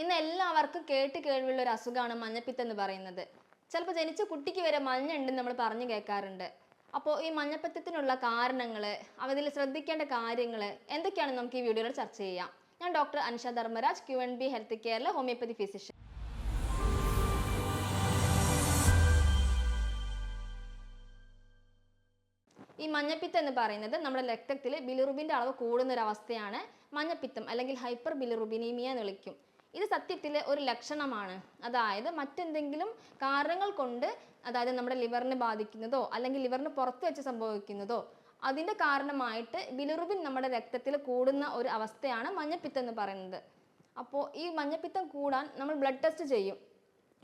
ഇന്ന് എല്ലാവർക്കും കേട്ട് കേൾവിയുള്ള ഒരു അസുഖമാണ് മഞ്ഞപ്പിത്തം എന്ന് പറയുന്നത്. ചിലപ്പോൾ ജനിച്ച കുട്ടിക്ക് വരെ മഞ്ഞ ഉണ്ടെന്ന് നമ്മൾ പറഞ്ഞു കേൾക്കാറുണ്ട്. അപ്പോൾ ഈ മഞ്ഞപ്പിത്തത്തിനുള്ള കാരണങ്ങൾ അവതിൽ ശ്രദ്ധിക്കേണ്ട കാര്യങ്ങൾ എന്തൊക്കെയാണെന്ന് നമുക്ക് ഈ വീഡിയോയിൽ ചർച്ച ചെയ്യാം. ഞാൻ doctor Ansha Dharmaraj Q N B health കെയറിലെ homeopathy physician. ഈ മഞ്ഞപ്പിത്തം എന്ന് പറയുന്നത് നമ്മുടെ രക്തത്തിൽ ബിലിറുബിന്റെ അളവ് കൂടുന്ന ഒരു അവസ്ഥയാണ് മഞ്ഞപ്പിത്തം അല്ലെങ്കിൽ ഹൈപ്പർ ബിലിറുബിനീമിയ എന്ന് വിളിക്കും. ഇത് സത്യത്തിലെ ഒരു ലക്ഷണമാണ്. അതായത് മറ്റെന്തെങ്കിലും കാരണങ്ങൾ കൊണ്ട് അതായത് നമ്മുടെ ലിവറിനെ ബാധിക്കുന്നതോ അല്ലെങ്കിൽ ലിവറിന് പുറത്ത് വെച്ച് സംഭവിക്കുന്നതോ അതിന്റെ കാരണമായിട്ട് ബിലിറുബിൻ നമ്മുടെ രക്തത്തിൽ കൂടുന്ന ഒരു അവസ്ഥയാണ് മഞ്ഞപ്പിത്തം എന്ന് പറയുന്നത്. അപ്പോൾ ഈ മഞ്ഞപ്പിത്തം കൂടാൻ നമ്മൾ ബ്ലഡ് ടെസ്റ്റ് ചെയ്യും.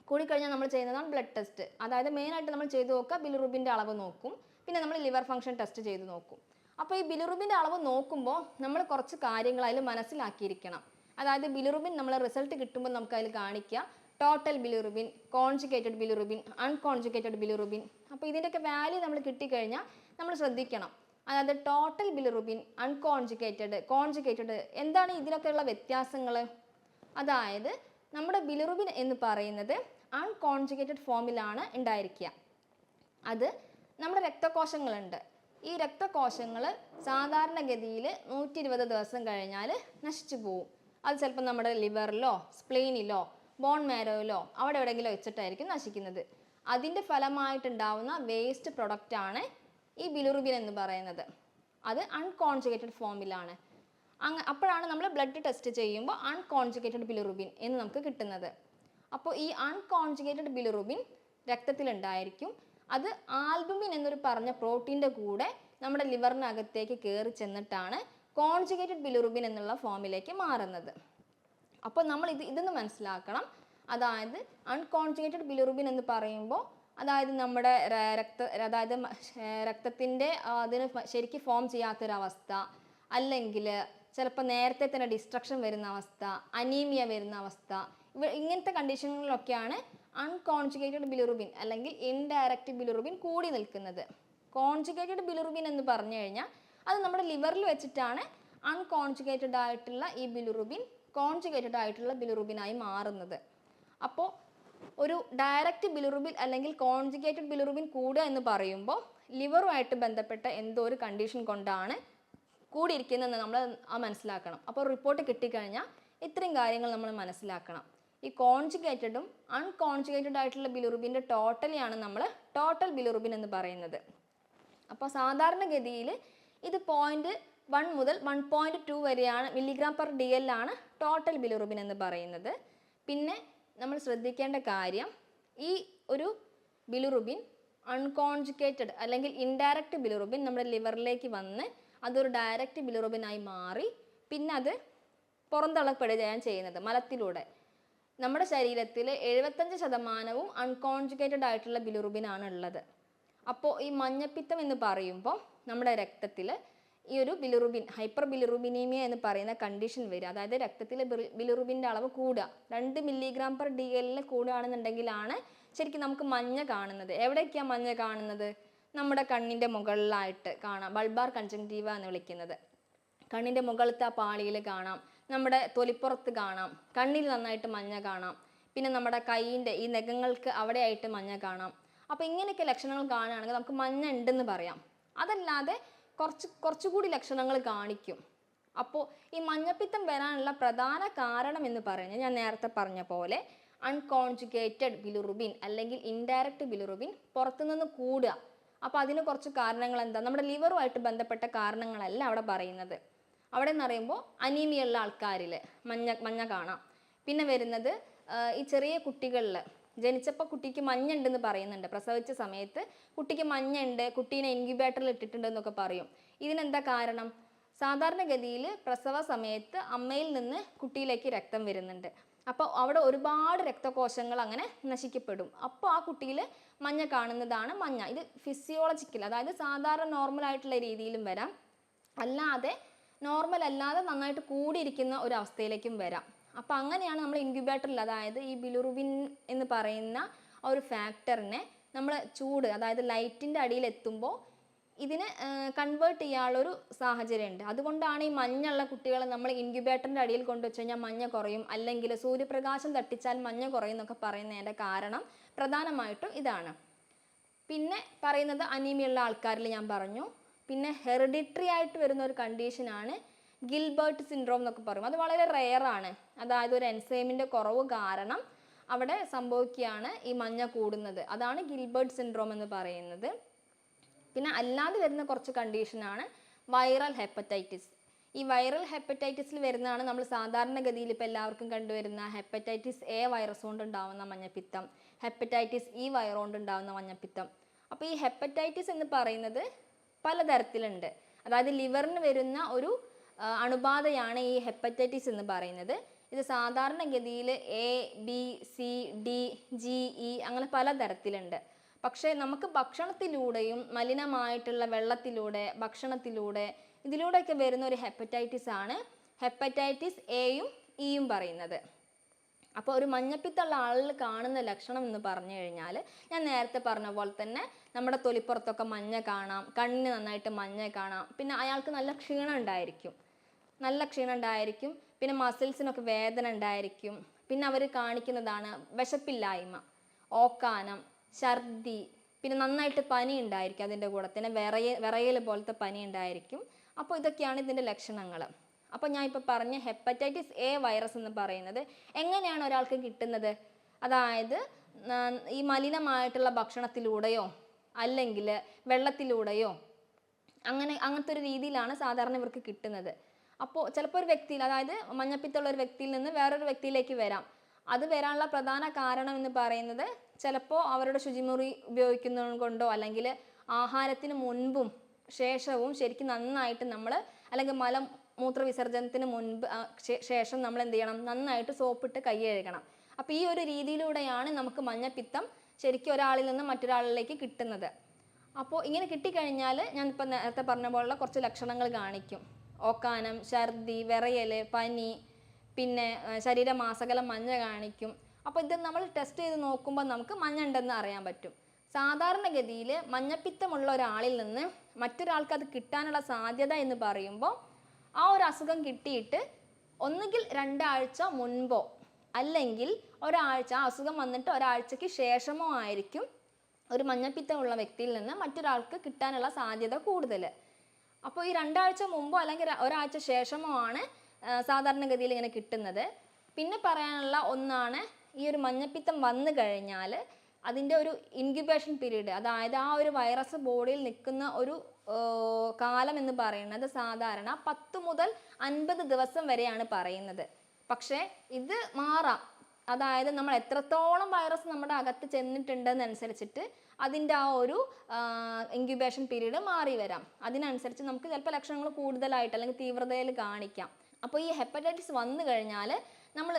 കൂടിക്കഴിഞ്ഞാൽ നമ്മൾ ചെയ്യുന്നതാണ് ബ്ലഡ് ടെസ്റ്റ്. അതായത് മെയിനായിട്ട് നമ്മൾ ചെയ്തു നോക്കുക ബിലിറുബിന്റെ അളവ് നോക്കും. പിന്നെ നമ്മൾ ലിവർ ഫംഗ്ഷൻ ടെസ്റ്റ് ചെയ്ത് നോക്കും. അപ്പോൾ ഈ ബിലിറുബിന്റെ അളവ് നോക്കുമ്പോൾ നമ്മൾ കുറച്ച് കാര്യങ്ങൾ അതിൽ മനസ്സിലാക്കിയിരിക്കണം. അതായത് ബിലിറുബിൻ നമ്മൾ റിസൾട്ട് കിട്ടുമ്പോൾ നമുക്ക് അതിൽ കാണിക്കുക. Total bilirubin conjugated bilirubin unconjugated bilirubin അപ്പോൾ ഇതിന്റെയൊക്കെ വാല്യൂ നമ്മൾ കിട്ടിക്കഴിഞ്ഞാൽ നമ്മൾ ശ്രദ്ധിക്കണം. അതായത് ടോട്ടൽ ബിലിറുബിൻ അൺകോൺജുഗേറ്റഡ് കോൺജുഗേറ്റഡ് എന്താണ് ഇതിനൊക്കെയുള്ള വ്യത്യാസങ്ങൾ? അതായത് നമ്മുടെ ബിലിറുബിൻ എന്ന് പറയുന്നത് അൺകോൺജുഗേറ്റഡ് ഫോമിലാണ് ഉണ്ടായിരിക്കുക. അത് നമ്മുടെ രക്തകോശങ്ങളുണ്ട്. ഈ രക്തകോശങ്ങൾ സാധാരണഗതിയിൽ നൂറ്റി ഇരുപത് ദിവസം കഴിഞ്ഞാൽ നശിച്ചു പോവും. അത് ചിലപ്പോൾ നമ്മുടെ ലിവറിലോ സ്പ്ലെയിനിലോ ബോൺ മാരോയിലോ അവിടെ എവിടെയെങ്കിലും വെച്ചിട്ടായിരിക്കും നശിക്കുന്നത്. അതിന്റെ ഫലമായിട്ടുണ്ടാവുന്ന വേസ്റ്റ് പ്രൊഡക്റ്റാണ് ഈ ബിലുറുബിൻ എന്ന് പറയുന്നത്. അത് അൺകോൺജുഗേറ്റഡ് ഫോമിലാണ് അങ്ങ് അപ്പോഴാണ് നമ്മൾ ബ്ലഡ് ടെസ്റ്റ് ചെയ്യുമ്പോൾ അൺകോൺജുഗേറ്റഡ് ബിലുറുബിൻ എന്ന് നമുക്ക് കിട്ടുന്നത്. അപ്പോൾ ഈ അൺകോൺജുഗേറ്റഡ് ബിലുറുബിൻ രക്തത്തിലുണ്ടായിരിക്കും. അത് ആൽബുമിൻ എന്നൊരു പറഞ്ഞ പ്രോട്ടീന്റെ കൂടെ നമ്മുടെ ലിവറിനകത്തേക്ക് കയറി ചെന്നിട്ടാണ് കോൺജുഗേറ്റഡ് ബിലിറുബിൻ എന്നുള്ള ഫോമിലേക്ക് മാറുന്നത്. അപ്പോൾ നമ്മൾ ഇത് ഇതെന്ന് മനസ്സിലാക്കണം. അതായത് അൺകോൺജുഗേറ്റഡ് ബിലിറുബിൻ എന്ന് പറയുമ്പോൾ അതായത് നമ്മുടെ രക്ത അതായത് രക്തത്തിന്റെ അതിന് ശരിക്കും ഫോം ചെയ്യാത്തൊരവസ്ഥ അല്ലെങ്കിൽ ചിലപ്പോൾ നേരത്തെ തന്നെ ഡിസ്ട്രക്ഷൻ വരുന്ന അവസ്ഥ അനീമിയ വരുന്ന അവസ്ഥ ഇവ ഇങ്ങനത്തെ കണ്ടീഷനുകളിലൊക്കെയാണ് അൺകോൺജുഗേറ്റഡ് ബിലിറുബിൻ അല്ലെങ്കിൽ ഇൻഡയറക്റ്റ് ബിലിറുബിൻ കൂടി നിൽക്കുന്നത്. കോൺജുഗേറ്റഡ് ബിലിറുബിൻ എന്ന് പറഞ്ഞു കഴിഞ്ഞാൽ അത് നമ്മുടെ ലിവറിൽ വെച്ചിട്ടാണ് അൺകോൺജുഗേറ്റഡ് ആയിട്ടുള്ള ഈ ബിലുറുബിൻ കോൺജുഗേറ്റഡ് ആയിട്ടുള്ള ബിലുറുബിനായി മാറുന്നത്. അപ്പോൾ ഒരു ഡയറക്റ്റ് ബിലുറുബിൻ അല്ലെങ്കിൽ കോൺജുഗേറ്റഡ് ബിലുറുബിൻ കൂടുക എന്ന് പറയുമ്പോൾ ലിവറുമായിട്ട് ബന്ധപ്പെട്ട എന്തോ ഒരു കണ്ടീഷൻ കൊണ്ടാണ് കൂടിയിരിക്കുന്നതെന്ന് നമ്മൾ മനസ്സിലാക്കണം. അപ്പോൾ റിപ്പോർട്ട് കിട്ടിക്കഴിഞ്ഞാൽ ഇത്രയും കാര്യങ്ങൾ നമ്മൾ മനസ്സിലാക്കണം. ഈ കോൺജുഗേറ്റഡും അൺകോൺജുഗേറ്റഡ് ആയിട്ടുള്ള ബിലുറുബിന്റെ ടോട്ടലിയാണ് നമ്മൾ ടോട്ടൽ ബിലുറുബിൻ എന്ന് പറയുന്നത്. അപ്പോൾ സാധാരണഗതിയിൽ ഇത് പോയിന്റ് വൺ മുതൽ വൺ പോയിന്റ് ടു വരെയാണ് മില്ലിഗ്രാം പെർ ഡി എല്ലാണ് ടോട്ടൽ ബിലിറുബിൻ എന്ന് പറയുന്നത്. പിന്നെ നമ്മൾ ശ്രദ്ധിക്കേണ്ട കാര്യം ഈ ഒരു ബിലിറുബിൻ അൺകോൺജുക്കേറ്റഡ് അല്ലെങ്കിൽ ഇൻഡയറക്റ്റ് ബിലിറുബിൻ നമ്മുടെ ലിവറിലേക്ക് വന്ന് അതൊരു ഡയറക്റ്റ് ബിലിറുബിനായി മാറി പിന്നെ അത് പുറന്തള്ളപ്പെടുകയാണ് ചെയ്യുന്നത് മലത്തിലൂടെ. നമ്മുടെ ശരീരത്തിൽ എഴുപത്തഞ്ച് ശതമാനവും അൺകോൺജുക്കേറ്റഡ് ആയിട്ടുള്ള ബിലിറുബിനാണ് ഉള്ളത്. അപ്പോൾ ഈ മഞ്ഞപ്പിത്തം എന്ന് പറയുമ്പോൾ നമ്മുടെ രക്തത്തിൽ ഈ ഒരു ബിലിറുബിൻ ഹൈപ്പർ ബിലിറുബിനീമിയ എന്ന് പറയുന്ന കണ്ടീഷൻ വരിക അതായത് രക്തത്തിൽ ബിലിറുബിന്റെ അളവ് കൂടുക. രണ്ട് മില്ലിഗ്രാം പെർ ഡി എല്ലിൽ കൂടുകയാണെന്നുണ്ടെങ്കിലാണ് ശരിക്കും നമുക്ക് മഞ്ഞ കാണുന്നത്. എവിടെയൊക്കെയാണ് മഞ്ഞ കാണുന്നത്? നമ്മുടെ കണ്ണിന്റെ മുകളിലായിട്ട് കാണാം. ബൾബാർ കൺജങ്റ്റീവ എന്ന് വിളിക്കുന്നത്. കണ്ണിന്റെ മുകളിലത്തെ ആ പാളിയിൽ കാണാം. നമ്മുടെ തൊലിപ്പുറത്ത് കാണാം. കണ്ണിൽ നന്നായിട്ട് മഞ്ഞ കാണാം. പിന്നെ നമ്മുടെ കൈയിന്റെ ഈ നഖങ്ങൾക്ക് അവിടെയായിട്ട് മഞ്ഞ കാണാം. അപ്പോൾ ഇങ്ങനെയൊക്കെ ലക്ഷണങ്ങൾ കാണുകയാണെങ്കിൽ നമുക്ക് മഞ്ഞ ഉണ്ടെന്ന് പറയാം. അതല്ലാതെ കുറച്ച് കുറച്ചുകൂടി ലക്ഷണങ്ങൾ കാണിക്കും. അപ്പോൾ ഈ മഞ്ഞപ്പിത്തം വരാനുള്ള പ്രധാന കാരണം എന്ന് പറയുന്നത് ഞാൻ നേരത്തെ പറഞ്ഞ പോലെ അൺകോൺജുഗേറ്റഡ് ബിലുറുബിൻ അല്ലെങ്കിൽ ഇൻഡയറക്റ്റ് ബിലുറുബിൻ പുറത്തുനിന്ന് കൂടുക. അപ്പോൾ അതിന് കുറച്ച് കാരണങ്ങൾ എന്താ? നമ്മുടെ ലിവറുമായിട്ട് ബന്ധപ്പെട്ട കാരണങ്ങളല്ല അവിടെ പറയുന്നത്. അവിടെ എന്ന് പറയുമ്പോൾ അനീമിയുള്ള ആൾക്കാരിൽ മഞ്ഞ മഞ്ഞ കാണാം. പിന്നെ വരുന്നത് ഈ ചെറിയ കുട്ടികളിൽ ജനിച്ചപ്പോൾ കുട്ടിക്ക് മഞ്ഞുണ്ടെന്ന് പറയുന്നുണ്ട്. പ്രസവിച്ച സമയത്ത് കുട്ടിക്ക് മഞ്ഞുണ്ട് കുട്ടീനെ ഇൻക്യുബേറ്ററിൽ ഇട്ടിട്ടുണ്ട് എന്നൊക്കെ പറയും. ഇതിനെന്താ കാരണം? സാധാരണഗതിയിൽ പ്രസവ സമയത്ത് അമ്മയിൽ നിന്ന് കുട്ടിയിലേക്ക് രക്തം വരുന്നുണ്ട്. അപ്പോൾ അവിടെ ഒരുപാട് രക്തകോശങ്ങൾ അങ്ങനെ നശിക്കപ്പെടും. അപ്പോൾ ആ കുട്ടിയിൽ മഞ്ഞ കാണുന്നതാണ് മഞ്ഞ. ഇത് ഫിസിയോളജിക്കൽ അതായത് സാധാരണ നോർമൽ ആയിട്ടുള്ള രീതിയിലും വരാം. അല്ലാതെ നോർമൽ അല്ലാതെ നന്നായിട്ട് കൂടിയിരിക്കുന്ന ഒരു അവസ്ഥയിലേക്കും വരാം. അപ്പോൾ അങ്ങനെയാണ് നമ്മൾ ഇൻക്യുബേറ്ററിൽ അതായത് ഈ ബിലുറുബിൻ എന്ന് പറയുന്ന ഒരു ഫാക്ടറിനെ നമ്മൾ ചൂട് അതായത് ലൈറ്റിന്റെ അടിയിൽ എത്തുമ്പോൾ ഇതിനെ കൺവേർട്ട് ചെയ്യാനുള്ളൊരു സാഹചര്യമുണ്ട്. അതുകൊണ്ടാണ് ഈ മഞ്ഞുള്ള കുട്ടികളെ നമ്മൾ ഇൻക്യുബേറ്ററിന്റെ അടിയിൽ കൊണ്ടുവച്ച് കഴിഞ്ഞാൽ മഞ്ഞ കുറയും. അല്ലെങ്കിൽ സൂര്യപ്രകാശം തട്ടിച്ചാൽ മഞ്ഞ കുറയും എന്നൊക്കെ പറയുന്നതിന്റെ കാരണം പ്രധാനമായിട്ടും ഇതാണ്. പിന്നെ പറയുന്നത് അനീമിയുള്ള ആൾക്കാരിൽ ഞാൻ പറഞ്ഞു. പിന്നെ ഹെറിഡിറ്ററി ആയിട്ട് വരുന്ന ഒരു കണ്ടീഷനാണ് ഗിൽബർട്ട് സിൻഡ്രോം എന്നൊക്കെ പറയും. അത് വളരെ റെയറാണ് അതായത് ഒരു എൻസൈമിന്റെ കുറവ് കാരണം അവിടെ സംഭവിക്കുകയാണ് ഈ മഞ്ഞ കൂടുന്നത്. അതാണ് ഗിൽബേർട്ട് സിൻഡ്രോം എന്ന് പറയുന്നത്. പിന്നെ അല്ലാതെ വരുന്ന കുറച്ച് കണ്ടീഷനാണ് വൈറൽ ഹെപ്പറ്റൈറ്റിസ് ഈ വൈറൽ ഹെപ്പറ്റൈറ്റിസിൽ വരുന്നതാണ് നമ്മൾ സാധാരണഗതിയിൽ ഇപ്പോൾ എല്ലാവർക്കും കണ്ടുവരുന്ന ഹെപ്പറ്റൈറ്റിസ് എ വൈറസ് കൊണ്ട് ഉണ്ടാവുന്ന മഞ്ഞപ്പിത്തം ഹെപ്പറ്റൈറ്റിസ് ഇ വൈറസ് കൊണ്ട് ഉണ്ടാവുന്ന മഞ്ഞപ്പിത്തം. അപ്പോൾ ഈ ഹെപ്പറ്റൈറ്റിസ് എന്ന് പറയുന്നത് പലതരത്തിലുണ്ട്. അതായത് ലിവറിന് വരുന്ന ഒരു അണുബാധയാണ് ഈ ഹെപ്പറ്റൈറ്റിസ് എന്ന് പറയുന്നത്. ഇത് സാധാരണഗതിയിൽ A B C D G E അങ്ങനെ പല തരത്തിലുണ്ട്. പക്ഷേ നമുക്ക് ഭക്ഷണത്തിലൂടെയും മലിനമായിട്ടുള്ള വെള്ളത്തിലൂടെ ഭക്ഷണത്തിലൂടെ ഇതിലൂടെയൊക്കെ വരുന്ന ഒരു ഹെപ്പറ്റൈറ്റിസ് ആണ് ഹെപ്പറ്റൈറ്റിസ് എയും ഇയും പറയുന്നത്. അപ്പോൾ ഒരു മഞ്ഞപ്പിത്തുള്ള ആളിൽ കാണുന്ന ലക്ഷണം എന്ന് പറഞ്ഞു കഴിഞ്ഞാൽ ഞാൻ നേരത്തെ പറഞ്ഞ പോലെ തന്നെ നമ്മുടെ തൊലിപ്പുറത്തൊക്കെ മഞ്ഞ കാണാം കണ്ണിന് നന്നായിട്ട് മഞ്ഞ കാണാം. പിന്നെ അയാൾക്ക് നല്ല ക്ഷീണം ഉണ്ടായിരിക്കും. നല്ല ക്ഷീണം ഉണ്ടായിരിക്കും. പിന്നെ മസിൽസിനൊക്കെ വേദന ഉണ്ടായിരിക്കും. പിന്നെ അവർ കാണിക്കുന്നതാണ് വിശപ്പില്ലായ്മ ഓക്കാനം ഛർദി. പിന്നെ നന്നായിട്ട് പനി ഉണ്ടായിരിക്കും അതിന്റെ കൂടെ തന്നെ വിറയ വിറയൽ പോലത്തെ പനി ഉണ്ടായിരിക്കും. അപ്പോൾ ഇതൊക്കെയാണ് ഇതിന്റെ ലക്ഷണങ്ങൾ അപ്പോൾ ഞാൻ ഇപ്പോൾ പറഞ്ഞ ഹെപ്പറ്റൈറ്റിസ് എ വൈറസ് എന്ന് പറയുന്നത് എങ്ങനെയാണ് ഒരാൾക്ക് കിട്ടുന്നത്? അതായത് ഈ മലിനമായിട്ടുള്ള ഭക്ഷണത്തിലൂടെയോ അല്ലെങ്കിൽ വെള്ളത്തിലൂടെയോ അങ്ങനെ അങ്ങനത്തെ ഒരു രീതിയിലാണ് സാധാരണ ഇവർക്ക് കിട്ടുന്നത്. അപ്പോൾ ചിലപ്പോൾ ഒരു വ്യക്തിയിൽ അതായത് മഞ്ഞപ്പിത്തുള്ള ഒരു വ്യക്തിയിൽ നിന്ന് വേറൊരു വ്യക്തിയിലേക്ക് വരാം. അത് വരാനുള്ള പ്രധാന കാരണം എന്ന് പറയുന്നത് ചിലപ്പോൾ അവരുടെ ശുചിമുറി ഉപയോഗിക്കുന്നതുകൊണ്ടോ അല്ലെങ്കിൽ ആഹാരത്തിന് മുൻപും ശേഷവും ശരിക്കും നന്നായിട്ട് നമ്മൾ അല്ലെങ്കിൽ മലം മൂത്ര വിസർജനത്തിന് മുൻപ് ശേഷം നമ്മൾ എന്ത് ചെയ്യണം? നന്നായിട്ട് സോപ്പിട്ട് കൈ കഴുകണം. അപ്പോൾ ഈ ഒരു രീതിയിലൂടെയാണ് നമുക്ക് മഞ്ഞപ്പിത്തം ശരിക്കും ഒരാളിൽ നിന്ന് മറ്റൊരാളിലേക്ക് കിട്ടുന്നത്. അപ്പോൾ ഇങ്ങനെ കിട്ടിക്കഴിഞ്ഞാൽ ഞാൻ ഇപ്പം നേരത്തെ പറഞ്ഞ പോലുള്ള കുറച്ച് ലക്ഷണങ്ങൾ കാണിക്കും. ഓക്കാനം ഛർദി വിറയൽ പനി പിന്നെ ശരീരമാസകലം മഞ്ഞ കാണിക്കും. അപ്പോൾ ഇത് നമ്മൾ ടെസ്റ്റ് ചെയ്ത് നോക്കുമ്പോൾ നമുക്ക് മഞ്ഞ ഉണ്ടെന്ന് അറിയാൻ പറ്റും. സാധാരണഗതിയിൽ മഞ്ഞപ്പിത്തമുള്ള ഒരാളിൽ നിന്ന് മറ്റൊരാൾക്ക് അത് കിട്ടാനുള്ള സാധ്യത എന്ന് പറയുമ്പോൾ ആ ഒരു അസുഖം കിട്ടിയിട്ട് ഒന്നുകിൽ രണ്ടാഴ്ച മുൻപോ അല്ലെങ്കിൽ ഒരാഴ്ച ആ അസുഖം വന്നിട്ട് ഒരാഴ്ചയ്ക്ക് ശേഷമോ ആയിരിക്കും ഒരു മഞ്ഞപ്പിത്തമുള്ള വ്യക്തിയിൽ നിന്ന് മറ്റൊരാൾക്ക് കിട്ടാനുള്ള സാധ്യത കൂടുതൽ അപ്പോൾ ഈ രണ്ടാഴ്ച മുമ്പോ അല്ലെങ്കിൽ ഒരാഴ്ച ശേഷമോ ആണ് സാധാരണഗതിയിൽ ഇങ്ങനെ കിട്ടുന്നത്. പിന്നെ പറയാനുള്ള ഒന്നാണ് ഈ ഒരു മഞ്ഞപ്പിത്തം വന്നു കഴിഞ്ഞാൽ അതിന്റെ ഒരു ഇൻക്യുബേഷൻ പീരീഡ് അതായത് ആ ഒരു വൈറസ് ബോഡിയിൽ നിൽക്കുന്ന ഒരു കാലം എന്ന് പറയുന്നത് സാധാരണ പത്ത് മുതൽ അൻപത് ദിവസം വരെയാണ് പറയുന്നത്. പക്ഷേ ഇത് മാറാം. അതായത് നമ്മൾ എത്രത്തോളം വൈറസ് നമ്മുടെ അകത്ത് ചെന്നിട്ടുണ്ടെന്നനുസരിച്ചിട്ട് അതിന്റെ ആ ഒരു ഇൻക്യുബേഷൻ പീരീഡ് മാറി വരാം. അതിനനുസരിച്ച് നമുക്ക് ചിലപ്പോൾ ലക്ഷണങ്ങൾ കൂടുതലായിട്ട് അല്ലെങ്കിൽ തീവ്രതയിൽ കാണിക്കാം. അപ്പോൾ ഈ ഹെപ്പറ്റൈറ്റിസ് വന്നു കഴിഞ്ഞാൽ നമ്മൾ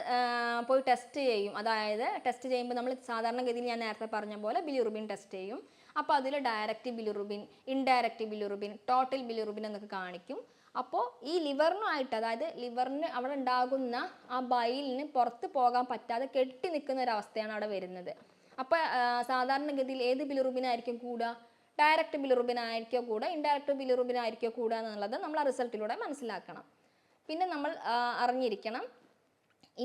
പോയി ടെസ്റ്റ് ചെയ്യും. അതായത് ടെസ്റ്റ് ചെയ്യുമ്പോൾ നമ്മൾ സാധാരണഗതിയിൽ ഞാൻ നേരത്തെ പറഞ്ഞ പോലെ ബിലിറുബിൻ ടെസ്റ്റ് ചെയ്യും. അപ്പോൾ അതിൽ direct bilirubin indirect bilirubin total bilirubin എന്നൊക്കെ കാണിക്കും. അപ്പോൾ ഈ ലിവറിനുമായിട്ട് അതായത് ലിവറിന് അവിടെ ഉണ്ടാകുന്ന ആ ബൈലിന് പുറത്ത് പോകാൻ പറ്റാതെ കെട്ടി നിൽക്കുന്ന ഒരവസ്ഥയാണ് അവിടെ വരുന്നത്. അപ്പോൾ സാധാരണഗതിയിൽ ഏത് ബിലിറുബിനായിരിക്കും കൂടുക? ഡയറക്റ്റ് ബിലിറുബിനായിരിക്കോ കൂടുക? ഇൻഡയറക്റ്റ് ബിലിറുബിനായിരിക്കോ കൂടുക എന്നുള്ളത് നമ്മൾ ആ റിസൾട്ടിലൂടെ മനസ്സിലാക്കണം. പിന്നെ നമ്മൾ അറിഞ്ഞിരിക്കണം.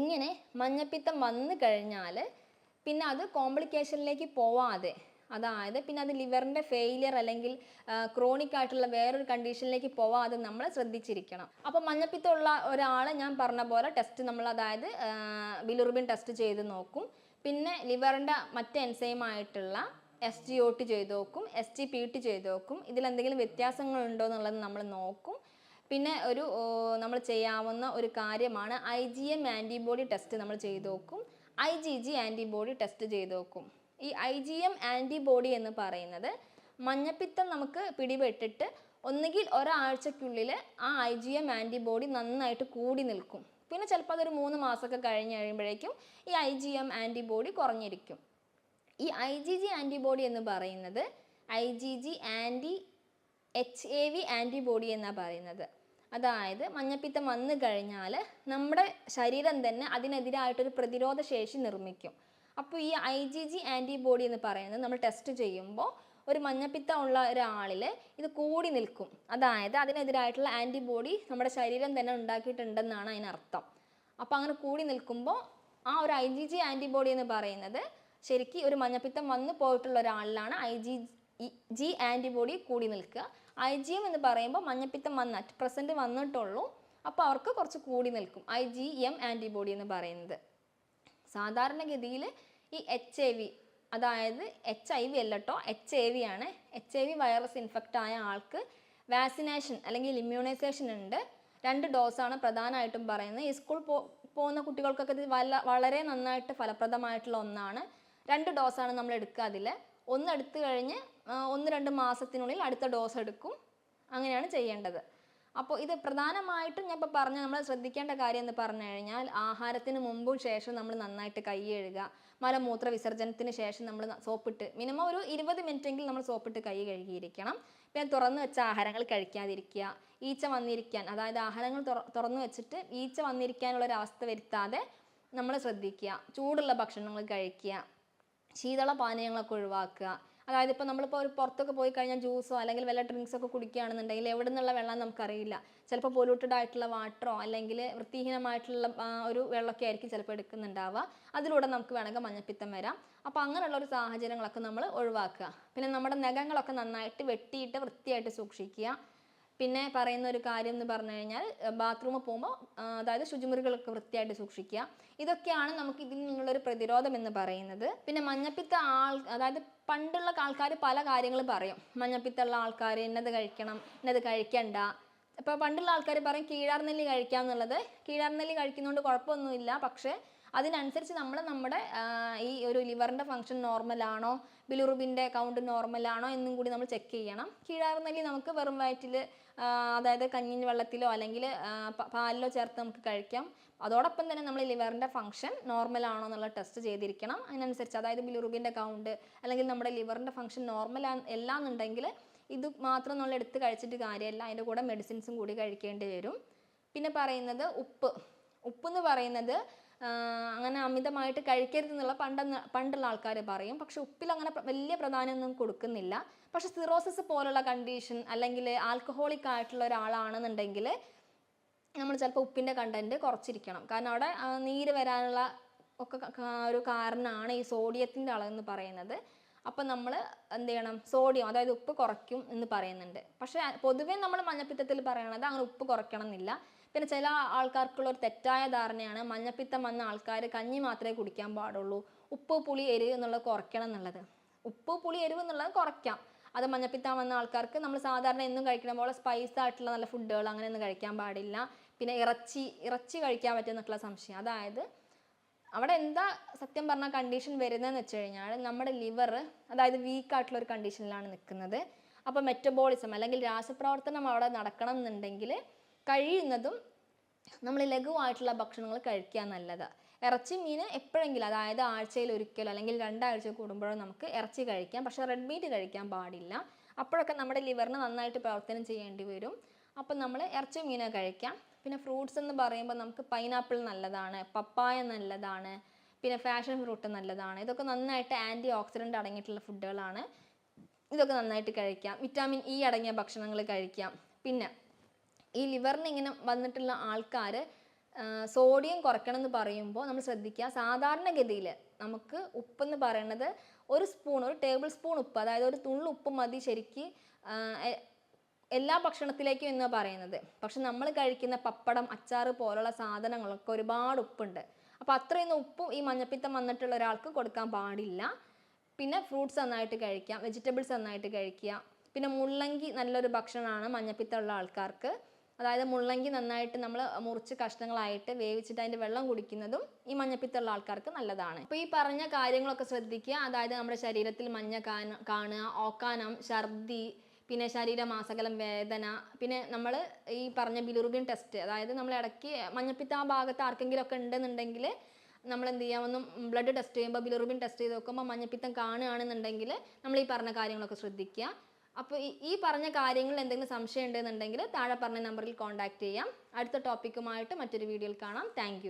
ഇങ്ങനെ മഞ്ഞപ്പിത്തം വന്നു കഴിഞ്ഞാൽ പിന്നെ അത് കോംപ്ലിക്കേഷനിലേക്ക് പോവാതെ അതായത് പിന്നെ അത് ലിവറിന്റെ ഫെയിലിയർ അല്ലെങ്കിൽ ക്രോണിക് ആയിട്ടുള്ള വേറൊരു കണ്ടീഷനിലേക്ക് പോവാതെ നമ്മൾ ശ്രദ്ധിച്ചിരിക്കണം. അപ്പോൾ മഞ്ഞപ്പിത്തമുള്ള ഒരാൾ ഞാൻ പറഞ്ഞ പോലെ ടെസ്റ്റ് നമ്മൾ അതായത് ബിലുറുബിൻ ടെസ്റ്റ് ചെയ്ത് നോക്കും. പിന്നെ ലിവറിന്റെ മറ്റ് എൻസൈമായിട്ടുള്ള എസ് ജി ഒ ടി ചെയ്ത് നോക്കും എസ് ജി പി ടി ചെയ്ത് നോക്കും. ഇതിലെന്തെങ്കിലും വ്യത്യാസങ്ങളുണ്ടോ എന്നുള്ളത് നമ്മൾ നോക്കും. പിന്നെ ഒരു നമ്മൾ ചെയ്യാവുന്ന ഒരു കാര്യമാണ് I G M antibody test നമ്മൾ ചെയ്ത് നോക്കും. I G G antibody test ചെയ്ത് നോക്കും. ഈ ഐ ജി എം ആന്റിബോഡി എന്ന് പറയുന്നത് മഞ്ഞപ്പിത്തം നമുക്ക് പിടിപെട്ടിട്ട് ഒന്നുകിൽ ഒരാഴ്ചക്കുള്ളിൽ ആ ഐ ജി എം ആന്റിബോഡി നന്നായിട്ട് കൂടി നിൽക്കും. പിന്നെ ചിലപ്പോൾ അതൊരു മൂന്ന് മാസമൊക്കെ കഴിഞ്ഞ് കഴിയുമ്പോഴേക്കും ഈ ഐ ജി എം ആന്റിബോഡി കുറഞ്ഞിരിക്കും. ഈ ഐ ജി ജി ആന്റിബോഡി എന്ന് പറയുന്നത് I G G anti H A V antibody എന്നാണ് പറയുന്നത്. അതായത് മഞ്ഞപ്പിത്തം വന്നു കഴിഞ്ഞാൽ നമ്മുടെ ശരീരം തന്നെ അതിനെതിരായിട്ടൊരു പ്രതിരോധ ശേഷി നിർമ്മിക്കും. അപ്പോൾ ഈ ഐ ജി ജി ആന്റിബോഡി എന്ന് പറയുന്നത് നമ്മൾ ടെസ്റ്റ് ചെയ്യുമ്പോൾ ഒരു മഞ്ഞപ്പിത്തം ഉള്ള ഒരാളിൽ ഇത് കൂടി നിൽക്കും. അതായത് അതിനെതിരായിട്ടുള്ള ആന്റിബോഡി നമ്മുടെ ശരീരം തന്നെ ഉണ്ടാക്കിയിട്ടുണ്ടെന്നാണ് അതിനർത്ഥം. അപ്പോൾ അങ്ങനെ കൂടി നിൽക്കുമ്പോൾ ആ ഒരു ഐ ജി ജി ആന്റിബോഡി എന്ന് പറയുന്നത് ശരിക്കും ഒരു മഞ്ഞപ്പിത്തം വന്നു പോയിട്ടുള്ള ഒരാളിലാണ് ഐ ജി ജി ആന്റിബോഡി കൂടി നിൽക്കുക. ഐ ജി എം എന്ന് പറയുമ്പോൾ മഞ്ഞപ്പിത്തം വന്ന പ്രസന്റ് വന്നിട്ടുള്ളൂ. അപ്പോൾ അവർക്ക് കുറച്ച് കൂടി നിൽക്കും. ഐ ജി എം ആന്റിബോഡി എന്ന് പറയുന്നത്. സാധാരണഗതിയിൽ ഈ എച്ച് ഐ വി അതായത് എച്ച് ഐ വി അല്ല കേട്ടോ എച്ച് ഐ വി ആണ്. H I V virus infect ആയ ആൾക്ക് വാക്സിനേഷൻ അല്ലെങ്കിൽ ഇമ്മ്യൂണൈസേഷൻ ഉണ്ട്. രണ്ട് ഡോസാണ് പ്രധാനമായിട്ടും പറയുന്നത്. ഈ സ്കൂൾ പോ പോകുന്ന കുട്ടികൾക്കൊക്കെ ഇത് വല്ല വളരെ നന്നായിട്ട് ഫലപ്രദമായിട്ടുള്ള ഒന്നാണ്. രണ്ട് ഡോസാണ് നമ്മൾ എടുക്കുക അതിൽ. ഒന്ന് എടുത്തു കഴിഞ്ഞ് ഒന്ന് രണ്ട് മാസത്തിനുള്ളിൽ അടുത്ത ഡോസ് എടുക്കും. അങ്ങനെയാണ് ചെയ്യേണ്ടത്. അപ്പോൾ ഇത് പ്രധാനമായിട്ടും ഞാൻ ഇപ്പോൾ പറഞ്ഞ നമ്മൾ ശ്രദ്ധിക്കേണ്ട കാര്യം എന്ന് പറഞ്ഞു കഴിഞ്ഞാൽ ആഹാരത്തിന് മുമ്പും ശേഷം നമ്മൾ നന്നായിട്ട് കൈ കഴുകുക. മലമൂത്ര വിസർജനത്തിന് ശേഷം നമ്മൾ സോപ്പിട്ട് മിനിമം ഒരു ഇരുപത് മിനിറ്റെങ്കിലും നമ്മൾ സോപ്പിട്ട് കൈ കഴുകിയിരിക്കണം. പിന്നെ തുറന്നു വെച്ച ആഹാരങ്ങൾ കഴിക്കാതിരിക്കുക. ഈച്ച വന്നിരിക്കാൻ അതായത് ആഹാരങ്ങൾ തുറ- തുറന്നു വെച്ചിട്ട് ഈച്ച വന്നിരിക്കാനുള്ള ഒരു അവസ്ഥ വരുത്താതെ നമ്മൾ ശ്രദ്ധിക്കുക. ചൂടുള്ള ഭക്ഷണങ്ങൾ കഴിക്കുക. ശീതള പാനീയങ്ങളൊക്കെ ഒഴിവാക്കുക. അതായത് ഇപ്പോൾ നമ്മളിപ്പോൾ ഒരു പുറത്തൊക്കെ പോയി കഴിഞ്ഞാൽ ജ്യൂസോ അല്ലെങ്കിൽ വല്ല ഡ്രിങ്ക്സ് ഒക്കെ കുടിക്കുകയാണെന്നുണ്ടെങ്കിൽ എവിടെ നിന്നുള്ള വെള്ളം നമുക്കറിയില്ല. ചിലപ്പോൾ പൊല്യൂട്ടഡ് ആയിട്ടുള്ള വാട്ടറോ അല്ലെങ്കിൽ വൃത്തിഹീനമായിട്ടുള്ള ഒരു വെള്ളമൊക്കെ ആയിരിക്കും ചിലപ്പോൾ എടുക്കുന്നുണ്ടാവുക. അതിലൂടെ നമുക്ക് വേണമെങ്കിൽ മഞ്ഞപ്പിത്തം വരാം. അപ്പോൾ അങ്ങനെയുള്ള ഒരു സാഹചര്യങ്ങളൊക്കെ നമ്മൾ ഒഴിവാക്കുക. പിന്നെ നമ്മുടെ നഖങ്ങളൊക്കെ നന്നായിട്ട് വെട്ടിയിട്ട് വൃത്തിയായിട്ട് സൂക്ഷിക്കുക. പിന്നെ പറയുന്ന ഒരു കാര്യം എന്ന് പറഞ്ഞു കഴിഞ്ഞാൽ ബാത്റൂമിൽ പോകുമ്പോൾ അതായത് ശുചിമുറികളൊക്കെ വൃത്തിയായിട്ട് സൂക്ഷിക്കുക. ഇതൊക്കെയാണ് നമുക്ക് ഇതിൽ നിന്നുള്ളൊരു പ്രതിരോധം എന്ന് പറയുന്നത്. പിന്നെ മഞ്ഞപ്പിത്ത ആൾ അതായത് പണ്ടുള്ള ആൾക്കാർ പല കാര്യങ്ങളും പറയും. മഞ്ഞപ്പിത്തമുള്ള ആൾക്കാർ ഇന്നത് കഴിക്കണം ഇന്നത് കഴിക്കണ്ട. ഇപ്പോൾ പണ്ടുള്ള ആൾക്കാർ പറയും കീഴാർനെല്ലി കഴിക്കാം എന്നുള്ളത്. കീഴാർനെല്ലി കഴിക്കുന്നതുകൊണ്ട് കുഴപ്പമൊന്നുമില്ല പക്ഷേ അതിനനുസരിച്ച് നമ്മൾ നമ്മുടെ ഈ ഒരു ലിവറിന്റെ ഫങ്ഷൻ നോർമലാണോ ബിലുറുബിന്റെ കൗണ്ട് നോർമലാണോ എന്നും കൂടി നമ്മൾ ചെക്ക് ചെയ്യണം. കീഴാർനെല്ലി നമുക്ക് വെറും വയറ്റിൽ അതായത് കഞ്ഞി വെള്ളത്തിലോ അല്ലെങ്കിൽ പാലിലോ ചേർത്ത് നമുക്ക് കഴിക്കാം. അതോടൊപ്പം തന്നെ നമ്മൾ ലിവറിന്റെ ഫങ്ഷൻ നോർമൽ ആണോ എന്നുള്ള ടെസ്റ്റ് ചെയ്തിരിക്കണം. അതിനനുസരിച്ച് അതായത് ബിലുറുബിന്റെ കൗണ്ട് അല്ലെങ്കിൽ നമ്മുടെ ലിവറിന്റെ ഫങ്ഷൻ നോർമൽ അല്ല എന്നുണ്ടെങ്കിൽ ഇത് മാത്രം നമ്മൾ എടുത്ത് കഴിച്ചിട്ട് കാര്യമല്ല. അതിന്റെ കൂടെ മെഡിസിൻസും കൂടി കഴിക്കേണ്ടി വരും. പിന്നെ പറയുന്നത് ഉപ്പ്. ഉപ്പ് എന്ന് പറയുന്നത് അങ്ങനെ അമിതമായിട്ട് കഴിക്കരുത് എന്നുള്ള പണ്ടെന്ന് പണ്ടുള്ള ആൾക്കാർ പറയും. പക്ഷെ ഉപ്പിൽ അങ്ങനെ വലിയ പ്രാധാന്യമൊന്നും കൊടുക്കുന്നില്ല. പക്ഷെ സിറോസിസ് പോലുള്ള കണ്ടീഷൻ അല്ലെങ്കിൽ ആൽക്കഹോളിക് ആയിട്ടുള്ള ഒരാളാണെന്നുണ്ടെങ്കിൽ നമ്മൾ ചിലപ്പോൾ ഉപ്പിന്റെ കണ്ടന്റ് കുറച്ചിരിക്കണം. കാരണം അവിടെ നീര് വരാനുള്ള ഒക്കെ ഒരു കാരണമാണ് ഈ സോഡിയത്തിന്റെ അളവെന്ന് പറയുന്നത്. അപ്പം നമ്മൾ എന്ത് ചെയ്യണം? സോഡിയം അതായത് ഉപ്പ് കുറയ്ക്കും എന്ന് പറയുന്നുണ്ട്. പക്ഷേ പൊതുവേ നമ്മൾ മഞ്ഞപ്പിത്തത്തിൽ പറയണത് അങ്ങനെ ഉപ്പ് കുറയ്ക്കണം എന്നില്ല പിന്നെ ചില ആൾക്കാർക്കുള്ള ഒരു തെറ്റായ ധാരണയാണ് മഞ്ഞപ്പിത്തം വന്ന ആൾക്കാർ കഞ്ഞി മാത്രമേ കുടിക്കാൻ പാടുള്ളൂ. ഉപ്പ് പുളി എരിവ് എന്നുള്ളത് കുറയ്ക്കണം എന്നുള്ളത്. ഉപ്പ് പുളി എരിവ് എന്നുള്ളത് കുറയ്ക്കാം. അത് മഞ്ഞപ്പിത്തം വന്ന ആൾക്കാർക്ക് നമ്മൾ സാധാരണ എന്നും കഴിക്കുന്ന പോലെ സ്പൈസ് ആയിട്ടുള്ള നല്ല ഫുഡുകൾ അങ്ങനെയൊന്നും കഴിക്കാൻ പാടില്ല. പിന്നെ ഇറച്ചി ഇറച്ചി കഴിക്കാൻ പറ്റുമെന്നൊക്കെയുള്ള സംശയം. അതായത് അവിടെ എന്താ സത്യം പറഞ്ഞ കണ്ടീഷൻ വരുന്നതെന്ന് വെച്ച് കഴിഞ്ഞാൽ നമ്മുടെ ലിവർ അതായത് വീക്ക് ആയിട്ടുള്ള ഒരു കണ്ടീഷനിലാണ് നിൽക്കുന്നത്. അപ്പോൾ മെറ്റബോളിസം അല്ലെങ്കിൽ രാസപ്രവർത്തനം അവിടെ നടക്കണം എന്നുണ്ടെങ്കിൽ കഴിയുന്നതും നമ്മൾ ലഘുവായിട്ടുള്ള ഭക്ഷണങ്ങൾ കഴിക്കുക നല്ലത്. ഇറച്ചി മീൻ എപ്പോഴെങ്കിലും അതായത് ആഴ്ചയിൽ ഒരിക്കലോ അല്ലെങ്കിൽ രണ്ടാഴ്ച കൂടുമ്പോഴോ നമുക്ക് ഇറച്ചി കഴിക്കാം. പക്ഷേ റെഡ് മീറ്റ് കഴിക്കാൻ പാടില്ല. അപ്പോഴൊക്കെ നമ്മുടെ ലിവറിന് നന്നായിട്ട് പ്രവർത്തനം ചെയ്യേണ്ടി വരും. അപ്പം നമ്മൾ ഇറച്ചി മീൻ കഴിക്കാം. പിന്നെ ഫ്രൂട്ട്സ് എന്ന് പറയുമ്പോൾ നമുക്ക് പൈനാപ്പിൾ നല്ലതാണ് പപ്പായ നല്ലതാണ് പിന്നെ ഫാഷൻ ഫ്രൂട്ട് നല്ലതാണ്. ഇതൊക്കെ നന്നായിട്ട് ആന്റി ഓക്സിഡന്റ് അടങ്ങിയിട്ടുള്ള ഫുഡുകളാണ്. ഇതൊക്കെ നന്നായിട്ട് കഴിക്കാം. വിറ്റാമിൻ ഇ അടങ്ങിയ ഭക്ഷണങ്ങൾ കഴിക്കാം. പിന്നെ ഈ ലിവറിന് ഇങ്ങനെ വന്നിട്ടുള്ള ആൾക്കാർ സോഡിയം കുറയ്ക്കണം എന്ന് പറയുമ്പോൾ നമ്മൾ ശ്രദ്ധിക്കുക സാധാരണഗതിയിൽ നമുക്ക് ഉപ്പെന്ന് പറയുന്നത് ഒരു സ്പൂൺ ഒരു ടേബിൾ സ്പൂൺ ഉപ്പ് അതായത് ഒരു തുള്ളി ഉപ്പ് മതി ശരിക്ക് എല്ലാ ഭക്ഷണത്തിലേക്കും എന്ന് പറയുന്നത്. പക്ഷെ നമ്മൾ കഴിക്കുന്ന പപ്പടം അച്ചാർ പോലുള്ള സാധനങ്ങളൊക്കെ ഒരുപാട് ഉപ്പുണ്ട്. അപ്പോൾ അത്രയൊന്നും ഉപ്പും ഈ മഞ്ഞപ്പിത്തം വന്നിട്ടുള്ള ഒരാൾക്ക് കൊടുക്കാൻ പാടില്ല. പിന്നെ ഫ്രൂട്ട്സ് നന്നായിട്ട് കഴിക്കാം വെജിറ്റബിൾസ് നന്നായിട്ട് കഴിക്കുക. പിന്നെ മുള്ളങ്കി നല്ലൊരു ഭക്ഷണമാണ് മഞ്ഞപ്പിത്തമുള്ള ആൾക്കാർക്ക്. അതായത് മുള്ളങ്കി നന്നായിട്ട് നമ്മൾ മുറിച്ച് കഷ്ണങ്ങളായിട്ട് വേവിച്ചിട്ട് അതിന്റെ വെള്ളം കുടിക്കുന്നതും ഈ മഞ്ഞപ്പിത്തമുള്ള ആൾക്കാർക്ക് നല്ലതാണ്. അപ്പോൾ ഈ പറഞ്ഞ കാര്യങ്ങളൊക്കെ ശ്രദ്ധിക്കുക. അതായത് നമ്മുടെ ശരീരത്തിൽ മഞ്ഞ കാണുക ഓക്കാനം ഛർദി പിന്നെ ശരീരമാസകലം വേദന പിന്നെ നമ്മൾ ഈ പറഞ്ഞ ബിലുറുബിൻ ടെസ്റ്റ് അതായത് നമ്മൾ ഇടയ്ക്ക് മഞ്ഞപ്പിത്ത ആ ഭാഗത്ത് ആർക്കെങ്കിലും ഒക്കെ ഉണ്ടെന്നുണ്ടെങ്കിൽ നമ്മൾ എന്ത് ചെയ്യാം ബ്ലഡ് ടെസ്റ്റ് ചെയ്യുമ്പോൾ ബിലുറുബിൻ ടെസ്റ്റ് ചെയ്ത് നോക്കുമ്പോൾ മഞ്ഞപ്പിത്തം കാണുകയാണെന്നുണ്ടെങ്കിൽ നമ്മൾ ഈ പറഞ്ഞ കാര്യങ്ങളൊക്കെ ശ്രദ്ധിക്കുക. അപ്പോൾ ഈ പറഞ്ഞ കാര്യങ്ങളിൽ എന്തെങ്കിലും സംശയം ഉണ്ടെന്നുണ്ടെങ്കിൽ താഴെ പറഞ്ഞ നമ്പറിൽ കോൺടാക്റ്റ് ചെയ്യാം. അടുത്ത ടോപ്പിക്കുമായിട്ട് മറ്റൊരു വീഡിയോയിൽ കാണാം. താങ്ക്